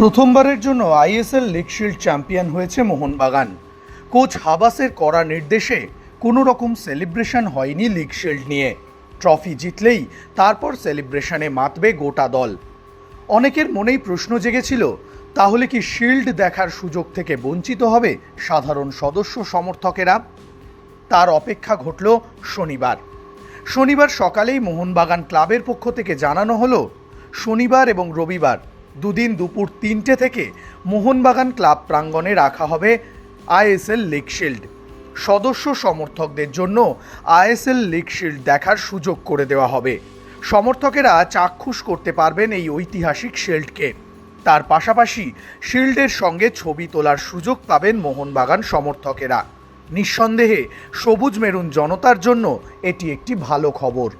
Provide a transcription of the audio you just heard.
প্রথমবারের জন্য ISL league shield champion হয়েছে মোহনবাগান। কোচ হাবাসের করা নির্দেশে কোনো রকম সেলিব্রেশন হয়নি লিগ শিল্ড নিয়ে। ট্রফি জিতলেই তারপর সেলিব্রেশনে মাতবে গোটা দল। অনেকের মনেই প্রশ্ন জেগেছিল, তাহলে কি শিল্ড দেখার সুযোগ থেকে বঞ্চিত হবে সাধারণ সদস্য সমর্থকেরা? তার অপেক্ষা ঘটল শনিবার। শনিবার সকালেই মোহনবাগান ক্লাবের পক্ষ থেকে জানানো হলো, শনিবার এবং রবিবার দুদিন দুপুর তিনটে থেকে মোহনবাগান ক্লাব প্রাঙ্গণে রাখা হবে আইএসএল লিগ শিল্ড। সদস্য সমর্থকদের জন্য আইএসএল লিগ শিল্ড দেখার সুযোগ করে দেওয়া হবে। সমর্থকেরা চাক্ষুষ করতে পারবেন এই ঐতিহাসিক শিল্ডকে। তার পাশাপাশি শিল্ডের সঙ্গে ছবি তোলার সুযোগ পাবেন মোহনবাগান সমর্থকেরা। নিঃসন্দেহে সবুজ মেরুন জনতার জন্য এটি একটি ভালো খবর।